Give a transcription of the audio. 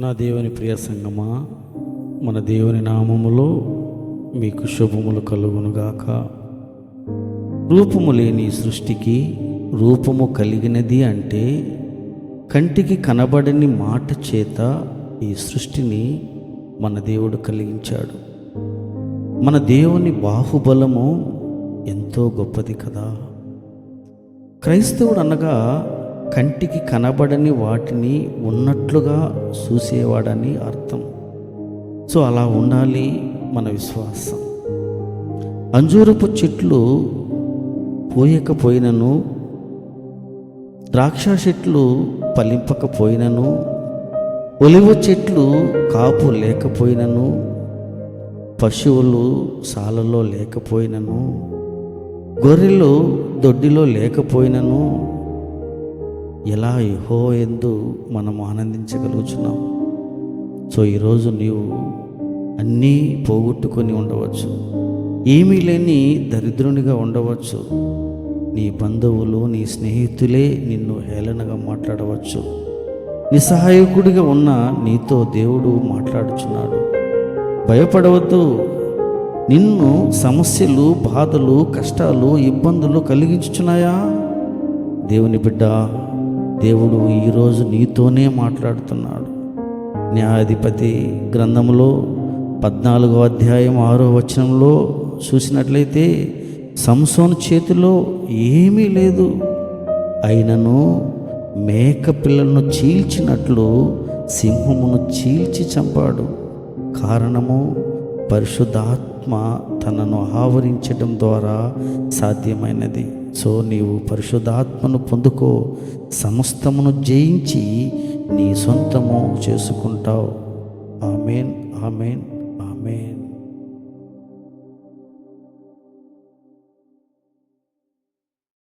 నా దేవుని ప్రియ సంగమా మన దేవుని నామములో మీకు శుభములు కలుగునుగాక. రూపము లేని ఈ సృష్టికి రూపము కలిగినది అంటే కంటికి కనబడని మాట చేత ఈ సృష్టిని మన దేవుడు కలిగించాడు. మన దేవుని బాహుబలము ఎంతో గొప్పది కదా. క్రైస్తవుడు అనగా కంటికి కనబడని వాటిని ఉన్నట్లుగా చూసేవాడని అర్థం. సో అలా ఉండాలి మన విశ్వాసం. అంజూరపు చెట్లు పోయకపోయినను ద్రాక్ష చెట్లు ఫలింపకపోయినను ఒలివ చెట్లు కాపు లేకపోయినను పశువులు సాలలో లేకపోయినను గొర్రెలు దొడ్డిలో లేకపోయినను ఎలా యహో ఎందు మనం ఆనందించగలుగుతున్నాం సో ఈరోజు నీవు అన్నీ పోగొట్టుకొని ఉండవచ్చు. ఏమీ లేని దరిద్రునిగా ఉండవచ్చు. నీ బంధువులు నీ స్నేహితులే నిన్ను హేళనగా మాట్లాడవచ్చు. నిస్సహాయకుడిగా ఉన్న నీతో దేవుడు మాట్లాడుచున్నాడు. భయపడవద్దు. నిన్ను సమస్యలు బాధలు కష్టాలు ఇబ్బందులు కలిగించుచున్నాయా? దేవుని బిడ్డ దేవుడు ఈరోజు నీతోనే మాట్లాడుతున్నాడు. న్యాయాధిపతి గ్రంథంలో పద్నాలుగో అధ్యాయం ఆరో వచనంలో చూసినట్లయితే సంసోన్ చేతిలో ఏమీ లేదు. అయినను మేక పిల్లలను చీల్చినట్లు సింహమును చీల్చి చంపాడు. కారణము పరిశుద్ధాత్మ ఆత్మ తనను ఆవరించడం ద్వారా సాధ్యమైనది. సో నీవు పరిశుద్ధాత్మను పొందుకో. సమస్తమును జయించి నీ సొంతము చేసుకుంటావు. Amen amen amen.